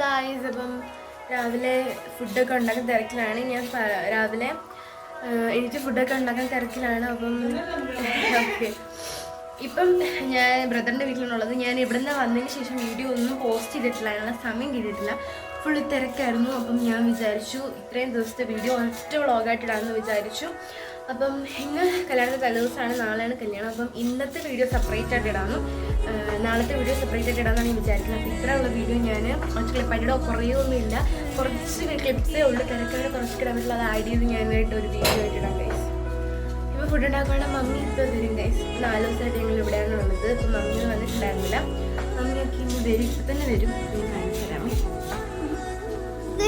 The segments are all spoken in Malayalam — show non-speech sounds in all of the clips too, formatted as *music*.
ഗായ്സ് അപ്പം രാവിലെ ഫുഡൊക്കെ ഉണ്ടാക്കാൻ തിരക്കിലാണ്. ഞാൻ രാവിലെ എനിക്ക് ഫുഡൊക്കെ ഉണ്ടാക്കാൻ തിരക്കിലാണ്. അപ്പം ഓക്കെ. ഇപ്പം ഞാൻ ബ്രദറിന്റെ വീട്ടിലാണുള്ളത് ഞാൻ ഇവിടെ നിന്ന് വന്നതിന് ശേഷം വീഡിയോ ഒന്നും പോസ്റ്റ് ചെയ്തിട്ടില്ല അതിനുള്ള സമയം കിട്ടിയിട്ടില്ല. ഫുള്ള് തിരക്കായിരുന്നു. അപ്പം ഞാൻ വിചാരിച്ചു ഇത്രയും ദിവസത്തെ വീഡിയോ ഒറ്റ വ്ളോഗായിട്ടിടാമെന്ന് വിചാരിച്ചു. അപ്പം ഇന്ന് കല്യാണത്തെ തലേദിവസമാണ് നാളെയാണ് കല്യാണം. അപ്പം ഇന്നത്തെ വീഡിയോ സെപ്പറേറ്റ് ആയിട്ട് ഇടാമെന്നും നാളത്തെ വീഡിയോ സെപ്പറേറ്റ് ആയിട്ട് ഇടാമെന്നാണ് ഞാൻ വിചാരിക്കുന്നത്. അപ്പോൾ ഇത്രയുള്ള വീഡിയോ ഞാൻ കുറച്ച് ക്ലിപ്പായിട്ട് കുറേയൊന്നുമില്ല കുറച്ച് ക്ലിപ്സേ ഉള്ളൂ. കിടക്കാതെ കുറച്ച് ഇടാൻ പറ്റുള്ള അത് ആഡ് ചെയ്ത് ഞാനായിട്ട് ഒരു വീഡിയോ ആയിട്ട് ഇടാം ഗൈസ് ഇപ്പോൾ ഫുഡ് ഉണ്ടാക്കാനുള്ള മമ്മി ഇപ്പോൾ വരും ഗൈസ് നാല് ദിവസമായിട്ട് ഞങ്ങൾ ഇവിടെയാണ് വന്നത് ഇപ്പം മമ്മി വന്നിട്ടുണ്ടായിരുന്നില്ല. മമ്മിയൊക്കെ ഇന്ന് വരും. ഇപ്പം തന്നെ വരും.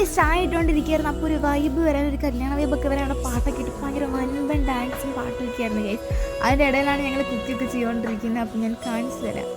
ഇട്ടുകൊണ്ടിരിക്കുകയായിരുന്നു അപ്പോൾ ഒരു വൈബ് വരാൻ ഒരു കല്യാണ വൈബൊക്കെ വരാൻ അവിടെ പാട്ടൊക്കെ ഇട്ട് ഭയങ്കര വൻപൻ ഡാൻസും പാട്ടും ഒക്കെയായിരുന്നു ഗൈസ് അതിന്റെ ഇടയിലാണ് ഞങ്ങൾ കുക്കിയൊക്കെ ചെയ്തുകൊണ്ടിരിക്കുന്നത് അപ്പോൾ ഞാൻ കാണിച്ചു തരാം.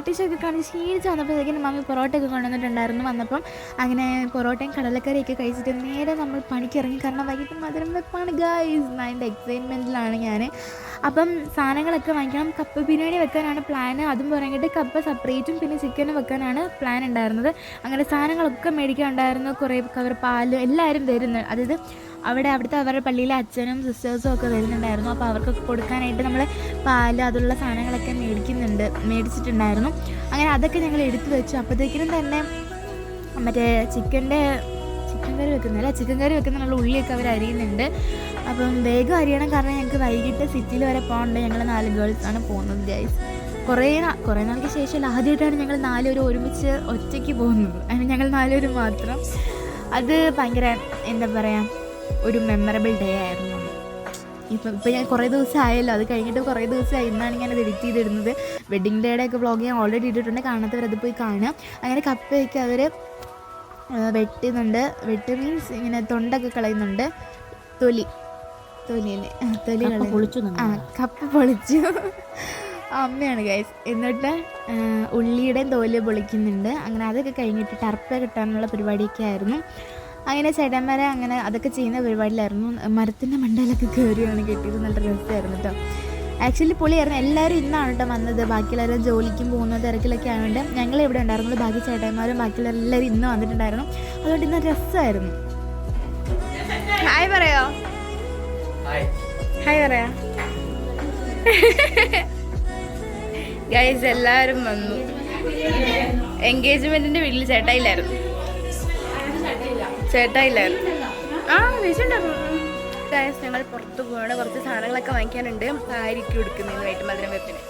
പട്ടിശൊക്കെ കാണിച്ച് ക്ഷീണിച്ച് വന്നപ്പോഴത്തേക്കും മമ്മി പൊറോട്ട ഒക്കെ കൊണ്ടുവന്നിട്ടുണ്ടായിരുന്നു. വന്നപ്പം അങ്ങനെ പൊറോട്ടയും കടലക്കറിയൊക്കെ കഴിച്ചിട്ട് നേരെ നമ്മൾ പണിക്കിറങ്ങി. കാരണം വൈകിട്ട് മധുരം വെപ്പാണ് ഗൈസ് അതിന്റെ എക്സൈറ്റ്മെന്റിലാണ് ഞാൻ അപ്പം സാധനങ്ങളൊക്കെ വാങ്ങിക്കണം. കപ്പ ബിരിയാണി വെക്കാനാണ് പ്ലാൻ അതും പറഞ്ഞിട്ട് കപ്പ സെപ്പറേറ്റും പിന്നെ ചിക്കനും വെക്കാനാണ് പ്ലാൻ ഉണ്ടായിരുന്നത്. അങ്ങനെ സാധനങ്ങളൊക്കെ മേടിക്കാൻ ഉണ്ടായിരുന്നു കുറേ കവർ പാൽ എല്ലാവരും വരുന്നു അതായത് അവിടെ അവിടുത്തെ അവരുടെ പള്ളിയിലെ അച്ഛനും സിസ്റ്റേഴ്സും ഒക്കെ വരുന്നുണ്ടായിരുന്നു. അപ്പോൾ അവർക്കൊക്കെ കൊടുക്കാനായിട്ട് നമ്മൾ പാൽ അതുള്ള സാധനങ്ങളൊക്കെ മേടിക്കുന്നുണ്ട് മേടിച്ചിട്ടുണ്ടായിരുന്നു. അങ്ങനെ അതൊക്കെ ഞങ്ങൾ എടുത്തു വെച്ചു. അപ്പോഴത്തേക്കിനും തന്നെ മറ്റേ ചിക്കന്റെ ചിക്കൻ കറി വെക്കുന്നില്ല ചിക്കൻ കറി വെക്കുന്നുള്ള ഉള്ളിയൊക്കെ അവർ അരിയുന്നുണ്ട്. അപ്പം വേഗം അറിയണം കാരണം ഞങ്ങൾക്ക് വൈകിട്ട് സിറ്റിയിൽ വരെ പോകണ്ട ഞങ്ങൾ നാല് ഗേൾസാണ് പോകുന്നത് ഗൈസ് കുറേ കുറേ നാൾക്ക് ശേഷം ആദ്യമായിട്ടാണ് ഞങ്ങൾ നാലുപേരും ഒരുമിച്ച് ഒറ്റയ്ക്ക് പോകുന്നത്. അതിന് ഞങ്ങൾ നാലുപേരും മാത്രം. അത് ഭയങ്കര എന്താ പറയുക ഒരു മെമ്മറബിൾ ഡേ ആയിരുന്നു ഇപ്പം ഇപ്പം ഞാൻ കുറേ ദിവസമായല്ലോ. അത് കഴിഞ്ഞിട്ട് കുറേ ദിവസമായി. ഇന്നാണ് ഞാൻ അത് എഡിറ്റ് ചെയ്തിരുന്നത് വെഡിങ് ഡേയുടെ ഒക്കെ വ്ളോഗ് ഞാൻ ഓൾറെഡി ഇട്ടിട്ടുണ്ട്. കാണാത്തവർ അത് പോയി കാണുക. അങ്ങനെ കപ്പയൊക്കെ അവർ വെട്ടുന്നുണ്ട്. വെട്ട് മീൻസ് ഇങ്ങനെ തൊണ്ടൊക്കെ കളയുന്നുണ്ട്. തൊലി. തൊലിയല്ലേ? അല്ലേ തൊലി കളയുന്നു. ആ കപ്പ പൊളിച്ചു. അമ്മയാണ് ഗൈസ് എന്നിട്ട് ഉള്ളിയുടെയും തോൽ പൊളിക്കുന്നുണ്ട്. അങ്ങനെ അതൊക്കെ കഴിഞ്ഞിട്ട് ടർപ്പ കിട്ടാനുള്ള പരിപാടിയൊക്കെ ആയിരുന്നു. അങ്ങനെ ചേട്ടന്മാരെ അങ്ങനെ അതൊക്കെ ചെയ്യുന്ന പരിപാടിയിലായിരുന്നു. മരത്തിന്റെ മണ്ടയിലൊക്കെ കയറിയാണ് കിട്ടിയത് നല്ല രസമായിരുന്നു കേട്ടോ. ആക്ച്വലി പൊളിയായിരുന്നു എല്ലാവരും ഇന്നാണ് കേട്ടോ വന്നത്. ബാക്കിയുള്ളവരും ജോലിക്കും പോകുന്ന തിരക്കിലൊക്കെ ആയതുകൊണ്ട് ഞങ്ങൾ ഇവിടെ ഉണ്ടായിരുന്നുള്ളൂ. ബാക്കി ചേട്ടന്മാരും ബാക്കിയുള്ള എല്ലാവരും ഇന്ന് വന്നിട്ടുണ്ടായിരുന്നു. അതുകൊണ്ട് ഇന്ന് രസമായിരുന്നു ഹായ് പറയോ? ഹായ് പറയാ. ഗൈസ് എല്ലാവരും വന്നു. എൻഗേജ്മെന്റിന്റെ വീട്ടിൽ ചേട്ടായില്ലായിരുന്നു ചേട്ടായില്ലായിരുന്നു ആ ഞങ്ങൾ പുറത്ത് പോവാണ്. കുറച്ച് സാധനങ്ങളൊക്കെ വാങ്ങിക്കാനുണ്ട്. ആയിരിക്കും എടുക്കുന്നതിനായിട്ട് മധുരം വെപ്പിന്.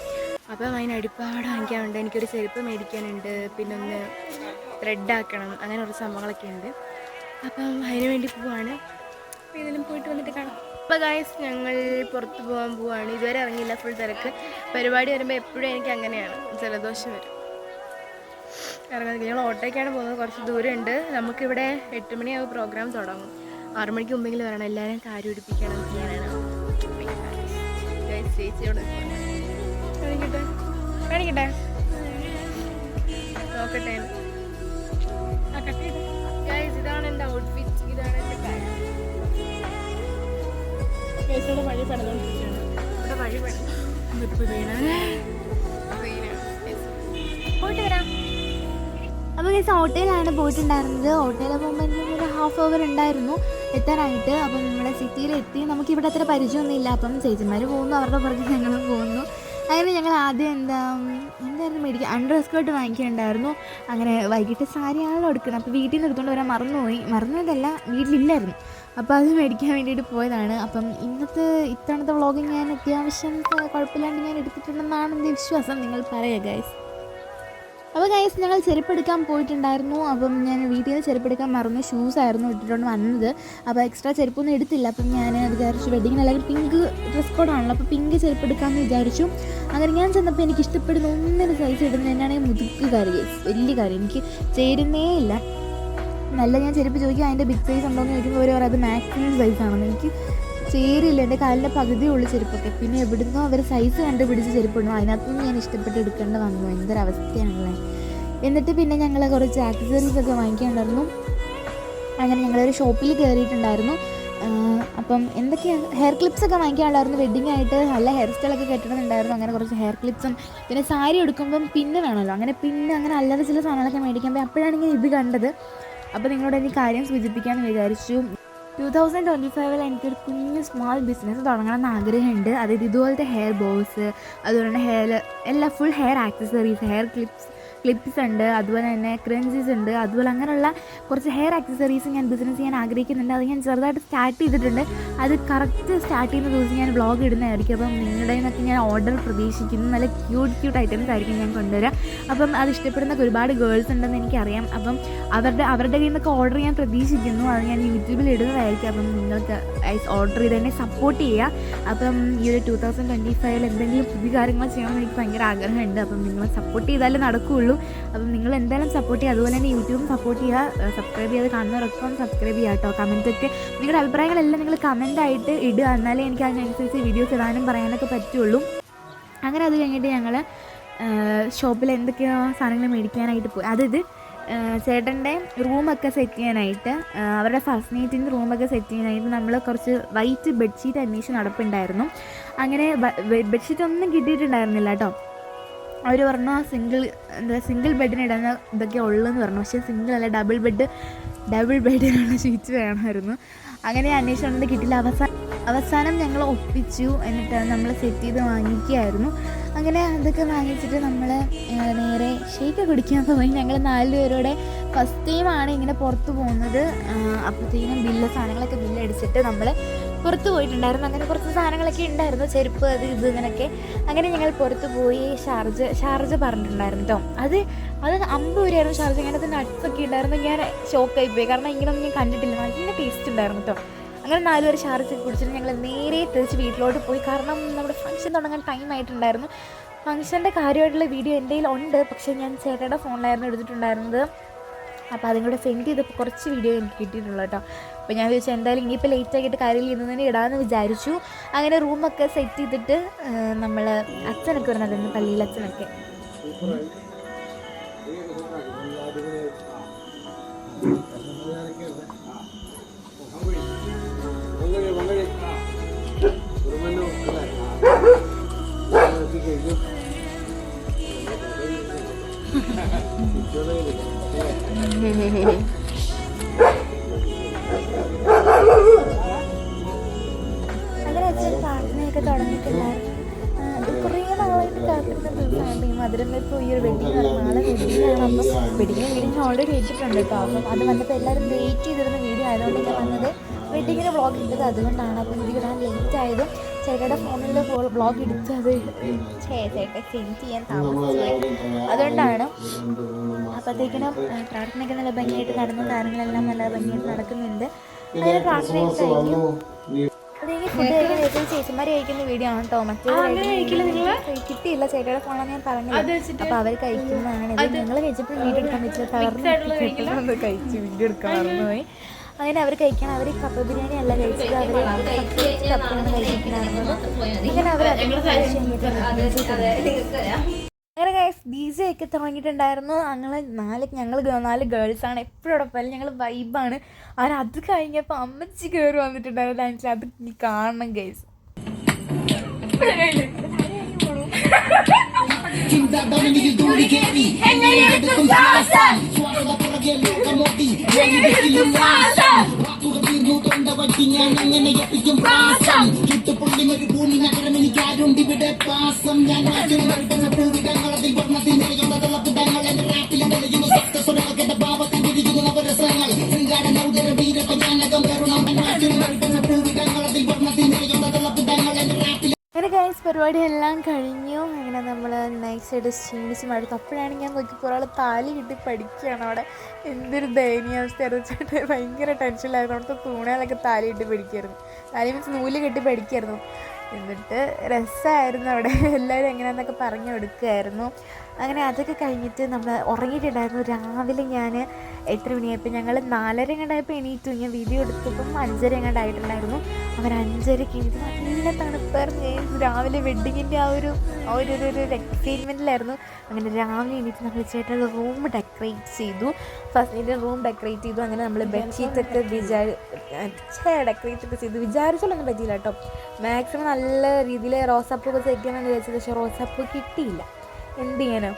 അപ്പം അതിന് അടിപ്പാട് വാങ്ങിക്കാനുണ്ട്. എനിക്കൊരു ചെരുപ്പ് മേടിക്കാനുണ്ട്. പിന്നെ ഒന്ന് ത്രെഡ് ആക്കണം. അങ്ങനെ കുറച്ച് സംഭവങ്ങളൊക്കെ ഉണ്ട്. അപ്പം അതിന് വേണ്ടി പോവാണ്. ഇതിലും പോയിട്ട് വന്നിട്ട് കാണാം. അപ്പോൾ ഗായസ് ഞങ്ങൾ പുറത്ത് പോകാൻ പോവാണ്. ഇതുവരെ ഇറങ്ങിയില്ല ഫുൾ തിരക്ക്. പരിപാടി വരുമ്പോൾ എപ്പോഴും എനിക്ക് അങ്ങനെയാണ്. ജലദോഷം വരും. ഇറങ്ങുന്നത്. ഞങ്ങൾ ഓട്ടോയ്ക്കാണ് പോകുന്നത്. കുറച്ച് ദൂരമുണ്ട്. നമുക്കിവിടെ എട്ട് മണിയാവും പ്രോഗ്രാം തുടങ്ങും. ആറു മണിക്ക് മുമ്പെങ്കിലും വരണം. എല്ലാവരും കാര്യം പിടിപ്പിക്കണം. ചെയ്യാനാണ് ചേച്ചിയോട് കാണിക്കട്ടെ? കാണിക്കട്ടെ? നോക്കട്ടെ. ഇതാണ് എന്റെ ഔട്ട്ഫിറ്റ് ഇതാണ് എന്റെ കാര്യം ഗൈസോടെ വഴി പണിതുകൊണ്ടിരിക്കുകയാണ് ഇവിടെ വഴി പണി. ഇപ്പോൾ അപ്പോൾ ഗൈസ് ഓട്ടോയിലാണ് പോയിട്ടുണ്ടായിരുന്നത്. ഓട്ടോയിൽ പോകുമ്പോൾ ഒരു ഹാഫ് അവർ ഉണ്ടായിരുന്നു. എത്താനായിട്ട്. അപ്പോൾ നമ്മുടെ സിറ്റിയിലെത്തി നമുക്ക് ഇവിടെ അത്ര പരിചയമൊന്നുമില്ല. അപ്പം ചേച്ചിമാർ പോകുന്നു. അവരുടെ പുറത്ത് ഞങ്ങളും പോകുന്നു. അങ്ങനെ ഞങ്ങൾ ആദ്യം എന്താ എന്തായിരുന്നു മേടിക്കുക അണ്ടർ സ്കേർട്ട് വാങ്ങിക്കുന്നുണ്ടായിരുന്നു. അങ്ങനെ വൈകിട്ട് സാരിയാണല്ലോ എടുക്കുന്നത്. അപ്പോൾ വീട്ടിൽ നിന്ന് എടുത്തുകൊണ്ട് വരാൻ മറന്നുപോയി. മറന്നതല്ല വീട്ടിലില്ലായിരുന്നു. അപ്പോൾ അത് മേടിക്കാൻ വേണ്ടിയിട്ട് പോയതാണ്. അപ്പം ഇന്നത്തെ ഇത്തവണത്തെ വ്ളോഗ് ഞാൻ അത്യാവശ്യം കുഴപ്പമില്ലാണ്ട് ഞാൻ എടുത്തിട്ടുണ്ടെന്നാണ് എന്റെ വിശ്വാസം. നിങ്ങൾ പറയുക ഗൈസ് അപ്പോൾ ഗൈസ് ഞങ്ങൾ ചെരുപ്പെടുക്കാൻ പോയിട്ടുണ്ടായിരുന്നു. അപ്പം ഞാൻ വീട്ടിൽ നിന്ന് ചെരുപ്പെടുക്കാൻ മറന്ന് ഷൂസ് ആയിരുന്നു ഇട്ടിട്ടുണ്ട് വന്നത്. അപ്പോൾ എക്സ്ട്രാ ചെരുപ്പൊന്നും എടുത്തില്ല. അപ്പം ഞാൻ വിചാരിച്ചു വെഡിങ്ങിന് അല്ലെങ്കിൽ പിങ്ക് ഡ്രസ് കോഡാണല്ലോ അപ്പോൾ പിങ്ക് ചെരുപ്പെടുക്കാമെന്ന് വിചാരിച്ചു. അങ്ങനെ ഞാൻ ചെന്നപ്പോൾ എനിക്ക് ഇഷ്ടപ്പെടുന്ന ഒന്നിനും സൈസ് ഇടുന്നത് എന്നാണെങ്കിൽ മുതുക്ക് കാര്യം വലിയ കാര്യം എനിക്ക് ചേരുന്നേ ഇല്ല. നല്ല ഞാൻ ചെരുപ്പ് ചോദിക്കും അതിന്റെ ബിഗ് സൈസ് ഉണ്ടോ എന്ന് ചോദിക്കുമ്പോൾ അവർ അത് മാക്സിമം സൈസാണെന്ന് എനിക്ക് ചേരില്ല. എന്റെ കാലിന്റെ പകുതിയുള്ള ചെരുപ്പൊക്കെ. പിന്നെ എവിടുന്നോ അവർ സൈസ് കണ്ടുപിടിച്ച് ചെരുപ്പുണ്ടോ അതിനകത്തുനിന്ന് ഞാൻ ഇഷ്ടപ്പെട്ട് എടുക്കേണ്ട വന്നു. എന്തൊരവസ്ഥയാണല്ലേ എന്നിട്ട് പിന്നെ ഞങ്ങൾ കുറച്ച് ആക്സസറീസ് ഒക്കെ വാങ്ങിക്കാനുണ്ടായിരുന്നു. അങ്ങനെ ഞങ്ങളൊരു ഷോപ്പിൽ കയറിയിട്ടുണ്ടായിരുന്നു അപ്പം എന്തൊക്കെയാണ് ഹെയർ ക്ലിപ്സ് ഒക്കെ വാങ്ങിക്കാനുണ്ടായിരുന്നു. വെഡിങ് ആയിട്ട് നല്ല ഹെയർ സ്റ്റൈലൊക്കെ കെട്ടണമെന്നുണ്ടായിരുന്നു അങ്ങനെ കുറച്ച് ഹെയർ ക്ലിപ്സും പിന്നെ സാരി എടുക്കുമ്പം പിന്നെ വേണമല്ലോ. അങ്ങനെ പിന്നെ അങ്ങനെ അല്ലാതെ ചില സാധനങ്ങളൊക്കെ മേടിക്കാൻ പോയി. അപ്പോഴാണ് ഇങ്ങനെ ഇത് കണ്ടത്. അപ്പോൾ നിങ്ങളോട് എനിക്ക് കാര്യം സൂചിപ്പിക്കാമെന്ന് വിചാരിച്ചു. ടു തൗസൻഡ് ട്വന്റി ഫൈവിൽ എനിക്കൊരു കുഞ്ഞ് സ്മാൾ ബിസിനസ് തുടങ്ങണമെന്ന് ആഗ്രഹമുണ്ട്. അതായത് ഇതുപോലത്തെ ഹെയർ ബോസ് അതുപോലെ ഹെയർ എല്ലാ full hair accessories hair clips clips ഉണ്ട് അതുപോലെ തന്നെ ക്രഞ്ചീസ് ഉണ്ട് അതുപോലെ അങ്ങനെയുള്ള കുറച്ച് ഹെയർ ആക്സസറീസ് ഞാൻ ബിസിനസ് ചെയ്യാൻ ആഗ്രഹിക്കുന്നുണ്ട്. അത് ഞാൻ ചെറുതായിട്ട് സ്റ്റാർട്ട് ചെയ്തിട്ടുണ്ട്. അത് കറക്റ്റ് സ്റ്റാർട്ട് ചെയ്യുന്ന ദിവസം ഞാൻ വ്ളോഗ് ഇടുന്നതായിരിക്കും. അപ്പം നിങ്ങളുടെ നിന്നൊക്കെ ഞാൻ ഓർഡർ പ്രതീക്ഷിക്കുന്നു. നല്ല ക്യൂട്ട് ക്യൂട്ട് ഐറ്റംസ് ആയിരിക്കും ഞാൻ കൊണ്ടുവരാം അപ്പം അത് ഇഷ്ടപ്പെടുന്ന ഒരുപാട് ഗേൾസ് ഉണ്ടെന്ന് എനിക്കറിയാം. അപ്പം അവരുടെ അവരുടെ കയ്യിൽ നിന്നൊക്കെ ഓർഡർ ഞാൻ പ്രതീക്ഷിക്കുന്നു. അത് ഞാൻ യൂട്യൂബിൽ ഇടുന്നതായിരിക്കും. അപ്പം നിങ്ങൾക്ക് ഓർഡർ ചെയ്ത് തന്നെ സപ്പോർട്ട് ചെയ്യുക. അപ്പം ഈ ഒരു ടു തൗസൻഡ് ട്വന്റി ഫൈവിൽ എന്തെങ്കിലും പുതിയ കാര്യങ്ങൾ ചെയ്യണമെന്ന് എനിക്ക് ഭയങ്കര ആഗ്രഹമുണ്ട്. അപ്പം നിങ്ങൾ സപ്പോർട്ട് ചെയ്താലേ നടക്കുകയുള്ളൂ അപ്പം നിങ്ങൾ എന്തായാലും സപ്പോർട്ട് ചെയ്യുക. അതുപോലെ തന്നെ യൂട്യൂബും സപ്പോർട്ട് ചെയ്യുക. സബ്സ്ക്രൈബ് ചെയ്ത് കാണുന്നവരൊക്കെ ഒന്ന് സബ്സ്ക്രൈബ് ചെയ്യുക കേട്ടോ. കമന്റൊക്കെ നിങ്ങളുടെ അഭിപ്രായങ്ങളെല്ലാം നിങ്ങൾ കമന്റായിട്ട് ഇടുക. എന്നാലേ എനിക്ക് അതിനനുസരിച്ച് വീഡിയോസ് ഇടാനും പറയാനൊക്കെ പറ്റുള്ളൂ. അങ്ങനെ അത് കഴിഞ്ഞിട്ട് ഞങ്ങൾ ഷോപ്പിൽ എന്തൊക്കെയോ സാധനങ്ങൾ മേടിക്കാനായിട്ട് പോയി. അതായത് ചേട്ടന്റെ റൂമൊക്കെ സെറ്റ് ചെയ്യാനായിട്ട് അവരുടെ ഫസ്റ്റ് നൈറ്റിന്റെ റൂമൊക്കെ സെറ്റ് ചെയ്യാനായിട്ട് നമ്മൾ കുറച്ച് വൈറ്റ് ബെഡ്ഷീറ്റ് അന്വേഷിച്ച് നടപ്പുണ്ടായിരുന്നു. അങ്ങനെ ബെഡ്ഷീറ്റ് ഒന്നും കിട്ടിയിട്ടുണ്ടായിരുന്നില്ല കേട്ടോ. അവർ പറഞ്ഞു സിംഗിൾ എന്താ സിംഗിൾ ബെഡിന് ഇടുന്ന ഇതൊക്കെ ഉള്ളെന്ന് പറഞ്ഞു. പക്ഷേ സിംഗിൾ അല്ല ഡബിൾ ബെഡ് ഡബിൾ ബെഡിനുള്ള ഷീറ്റ്സ് വേണമായിരുന്നു. അങ്ങനെ അന്വേഷണം കിട്ടില്ല അവസാനം അവസാനം ഞങ്ങൾ ഒപ്പിച്ചു എന്നിട്ട് നമ്മൾ സെറ്റ് ചെയ്ത് വാങ്ങിക്കുകയായിരുന്നു. അങ്ങനെ അതൊക്കെ വാങ്ങിച്ചിട്ട് നമ്മൾ നേരെ ഷേക്ക് കുടിക്കാൻ പോയി. ഞങ്ങൾ നാല് പേരോടെ ഫസ്റ്റ് ടൈമാണ് ഇങ്ങനെ പുറത്ത് പോകുന്നത്. അപ്പോഴത്തേക്കും ബില്ല് സാധനങ്ങളൊക്കെ ബില്ല് അടിച്ചിട്ട് നമ്മൾ പുറത്ത് പോയിട്ടുണ്ടായിരുന്നു. അങ്ങനെ കുറച്ച് സാധനങ്ങളൊക്കെ ഉണ്ടായിരുന്നു. ചെരുപ്പ് അത് ഇത് ഇങ്ങനെയൊക്കെ. അങ്ങനെ ഞങ്ങൾ പുറത്ത് പോയി ഷാർജ് ഷാർജ് പറഞ്ഞിട്ടുണ്ടായിരുന്നു കേട്ടോ അത് അത് അമ്പത് രൂപയായിരുന്നു ഷാർജ്. ഇങ്ങനത്തെ ഒക്കെ ഉണ്ടായിരുന്നു. ഞാൻ ഷോക്കായി പോയി. കാരണം ഇങ്ങനെയൊന്നും ഞാൻ കണ്ടിട്ടില്ല. നല്ല ടേസ്റ്റ് ഉണ്ടായിരുന്നു കേട്ടോ അങ്ങനെ നാല് പേര് ഷാർജ് കുടിച്ചിട്ട് ഞങ്ങൾ നേരെ തിരിച്ച് വീട്ടിലോട്ട് പോയി. കാരണം നമ്മുടെ ഫംഗ്ഷൻ തുടങ്ങാൻ ടൈം ആയിട്ടുണ്ടായിരുന്നു. ഫംഗ്ഷന്റെ കാര്യമായിട്ടുള്ള വീഡിയോ എന്റെ ഉണ്ട്. പക്ഷേ ഞാൻ ചേട്ടയുടെ ഫോണിലായിരുന്നു എടുത്തിട്ടുണ്ടായിരുന്നത്. അപ്പോൾ അതും സെൻഡ് ചെയ്തപ്പോൾ കുറച്ച് വീഡിയോ എനിക്ക് കിട്ടിയിട്ടുള്ളൂ കേട്ടോ. അപ്പോൾ ഞാൻ ചോദിച്ചാൽ എന്തായാലും ഇനിയിപ്പോൾ ലേറ്റ് ആക്കിയിട്ട് കാര്യമില്ല ഇന്ന് തന്നെ ഇടാമെന്ന് വിചാരിച്ചു. അങ്ങനെ റൂമൊക്കെ സെറ്റ് ചെയ്തിട്ട് നമ്മൾ അച്ഛനൊക്കെ വരുന്നുണ്ടായിരുന്നു പള്ളിയിൽ അച്ഛനൊക്കെ. അച്ഛൻ പ്രാർത്ഥനയൊക്കെ തുടങ്ങിയിട്ടുണ്ടായിരുന്നു ഇത് കുറേ നാളായിട്ട് കാത്തിരുന്ന ദിവസമാണ് ഈ മധുരം വെപ്പ് ഈ ഒരു വെഡിങ് നാളെ വെഡിങ് ആണ്. അപ്പം വെഡിങ്ങിന് വീഡിയോ ഓൾറെഡി വെച്ചിട്ടുണ്ട് കേട്ടോ. അത് വന്നപ്പോൾ എല്ലാവരും വെയിറ്റ് ചെയ്തിരുന്ന വീഡിയോ ആയതുകൊണ്ട് ഞാൻ വന്നത് വെഡിങ്ങിന് വ്ളോഗ് ഇട്ടത് അതുകൊണ്ടാണ്. അപ്പം വീഡിയോ ഇടാൻ ലേറ്റ് ആയതും ചേട്ടയുടെ ഫോണിൽ ബ്ലോഗ് എടുത്തത് ചേട്ടൻ സെൻഡ് ചെയ്യാൻ താമസിച്ചു. അതുകൊണ്ടാണ് അപ്പോഴത്തേക്കിനും പ്രാർത്ഥനയൊക്കെ നല്ല ഭംഗിയായിട്ട് നടന്നു കാര്യങ്ങളെല്ലാം നല്ല ഭംഗിയായിട്ട് നടക്കുന്നുണ്ട്. അങ്ങനെ പ്രാർത്ഥനയൊക്കെ കഴിഞ്ഞു. അതെനിക്ക് ഫുഡ് ചേച്ചിമാർ കഴിക്കുന്ന വീഡിയോ ആണ് കേട്ടോ. മറ്റേ കിട്ടിയില്ല. ചേട്ടയുടെ ഫോണാണ് ഞാൻ പറഞ്ഞത്. അപ്പൊ അവർ കഴിക്കുന്നതാണ് നിങ്ങൾ കഴിച്ചപ്പോൾ വീഡിയോ എടുക്കാൻ പറ്റില്ല. തളർന്ന് *laughs* കഴിച്ച് വീഡിയോ എടുക്കാൻ മറന്നുപോയി. അങ്ങനെ അവർ കഴിക്കണം. അവർ കപ്പ ബിരിയാണി അല്ല കഴിച്ചത്. അവർ കപ്പയാണ് കഴിച്ചിട്ടുണ്ടായിരുന്നത്. അങ്ങനെ അവർ അങ്ങനെ ഗൈസ് ഡി ജെ ഒക്കെ തുടങ്ങിയിട്ടുണ്ടായിരുന്നു. ഞങ്ങൾ നാല് ഞങ്ങൾ നാല് ഗേൾസാണ് എപ്പോഴും അവിടെ പോലെ ഞങ്ങൾ വൈബാണ് അവർ അത് കഴിഞ്ഞപ്പോൾ അമ്മച്ചി കയറി വന്നിട്ടുണ്ടായിരുന്നു ഡാൻസിൽ അത് നീ കാണണം ഗൈസ് അങ്ങനെ ഗൈസ് പരിപാടി എല്ലാം കഴിഞ്ഞു. അങ്ങനെ നമ്മൾ സൈഡ് ക്ഷീണിച്ച് മടുത്തു അപ്പോഴാണ് ഞാൻ നോക്കിയപ്പോൾ ഒരാൾ താലി കിട്ടി പഠിക്കുകയാണ് അവിടെ. എന്തൊരു ദയനീയാവസ്ഥ വെച്ചിട്ട് ഭയങ്കര ടെൻഷനിലായിരുന്നു അവിടുത്തെ തൂണകളൊക്കെ താലി കിട്ടി പഠിക്കായിരുന്നു താലി മീൻസ് നൂൽ കെട്ടി പഠിക്കായിരുന്നു എന്നിട്ട് രസമായിരുന്നു അവിടെ. *laughs* എല്ലാവരും എങ്ങനെയാണെന്നൊക്കെ പറഞ്ഞു കൊടുക്കുമായിരുന്നു അങ്ങനെ അതൊക്കെ കഴിഞ്ഞിട്ട് നമ്മൾ ഉറങ്ങിയിട്ടുണ്ടായിരുന്നു. രാവിലെ ഞാൻ എത്ര മണിയായപ്പോൾ ഞങ്ങൾ നാലര എങ്ങാണ്ടായപ്പോൾ എണീറ്റു. ഞാൻ വീഡിയോ എടുത്തപ്പം അഞ്ചര എങ്ങാണ്ടായിട്ടുണ്ടായിരുന്നു. അവർ അഞ്ചരയ്ക്ക് എണീറ്റ്. നല്ല തണുപ്പായിരുന്നു. രാവിലെ വെഡ്ഡിങ്ങിന്റെ ആ ഒരു ആ ഒരു ഒരു എക്സൈറ്റ്മെന്റിലായിരുന്നു അങ്ങനെ രാവിലെ എണീറ്റ് നമ്മൾ ചേട്ടൻ റൂം ഡെക്കറേറ്റ് ചെയ്തു. ഫസ്റ്റ് റൂം ഡെക്കറേറ്റ് ചെയ്തു. അങ്ങനെ നമ്മൾ ബെഡ്ഷീറ്റൊക്കെ വിചാരി ഡെക്കറേറ്റ് ഒക്കെ ചെയ്തു. വിചാരിച്ചാലൊന്നും പറ്റിയില്ല കേട്ടോ. മാക്സിമം നല്ല രീതിയിൽ റോസാപ്പൂക്കെ തേക്കാമെന്ന് വിചാരിച്ചത്. പക്ഷേ റോസാപ്പൂ കിട്ടിയില്ല. എന്ത് ചെയ്യാനോ?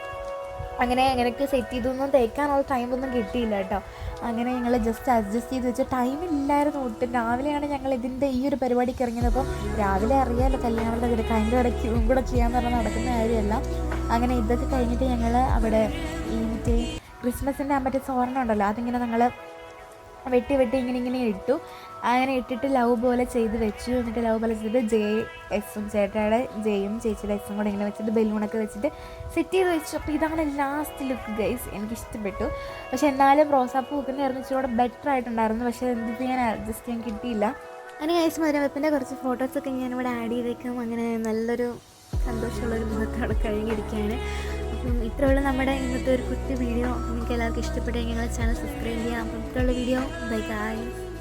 അങ്ങനെ അങ്ങനെയൊക്കെ സെറ്റ് ചെയ്തൊന്നും തേക്കാനുള്ള ടൈമൊന്നും കിട്ടിയില്ല കേട്ടോ. അങ്ങനെ ഞങ്ങൾ ജസ്റ്റ് അഡ്ജസ്റ്റ് ചെയ്ത് വെച്ചാൽ ടൈം ഇല്ലായിരുന്നു ഒട്ടും. രാവിലെയാണ് ഞങ്ങൾ ഇതിന്റെ ഈ ഒരു പരിപാടിക്ക് ഇറങ്ങിയത്. അപ്പം രാവിലെ അറിയാമല്ലോ കല്യാണത്തിന്റെ തിരക്ക് അതിന്റെ ക്യൂം കൂടെ ചെയ്യാമെന്ന് പറഞ്ഞാൽ നടക്കുന്ന കാര്യമല്ല. അങ്ങനെ ഇതൊക്കെ കഴിഞ്ഞിട്ട് ഞങ്ങൾ അവിടെ ഈ മറ്റേ ക്രിസ്മസിന്റെ ആ മറ്റേ സ്വർണം ഉണ്ടല്ലോ അതിങ്ങനെ ഞങ്ങൾ വെട്ടി വെട്ടി ഇങ്ങനെ ഇങ്ങനെ ഇട്ടു. അങ്ങനെ ഇട്ടിട്ട് ലവ് പോലെ ചെയ്ത് വെച്ചു. എന്നിട്ട് ലവ് പോലെ ചെയ്തിട്ട് ജെ എസും ചേട്ടയുടെ ജെയും ചേച്ചിയുടെ എസും കൂടെ ഇങ്ങനെ വെച്ചിട്ട് ബലൂണൊക്കെ വെച്ചിട്ട് സെറ്റ് ചെയ്ത് വെച്ചു. അപ്പോൾ ഇതാണ് ലാസ്റ്റ് ലുക്ക് ഗൈസ് എനിക്ക് ഇഷ്ടപ്പെട്ടു. പക്ഷെ എന്നാലും റോസാപ്പ് വെക്കുന്നതായിരുന്നു ഇച്ചിരി കൂടെ ബെറ്റർ ആയിട്ടുണ്ടായിരുന്നു. പക്ഷേ എന്ത് ചെയ്യാൻ അഡ്ജസ്റ്റ് ചെയ്യാൻ കിട്ടിയില്ല. അങ്ങനെ ഗൈസ് മധുരവെപ്പിന്റെ കുറച്ച് ഫോട്ടോസൊക്കെ ഞാനിവിടെ ആഡ് ചെയ്തേക്കും. അങ്ങനെ നല്ലൊരു സന്തോഷമുള്ളൊരു മുഖത്തോടെ കഴിഞ്ഞിരിക്കുകയാണ് ഇത്രയുള്ള നമ്മുടെ ഇന്നത്തെ ഒരു കുട്ടി വീഡിയോ. നിങ്ങൾക്ക് എല്ലാവർക്കും ഇഷ്ടപ്പെട്ടെങ്കിൽ ഞങ്ങളുടെ ചാനൽ സബ്സ്ക്രൈബ് ചെയ്യാം. അപ്പം ഇത്രയുള്ള വീഡിയോ. Bye guys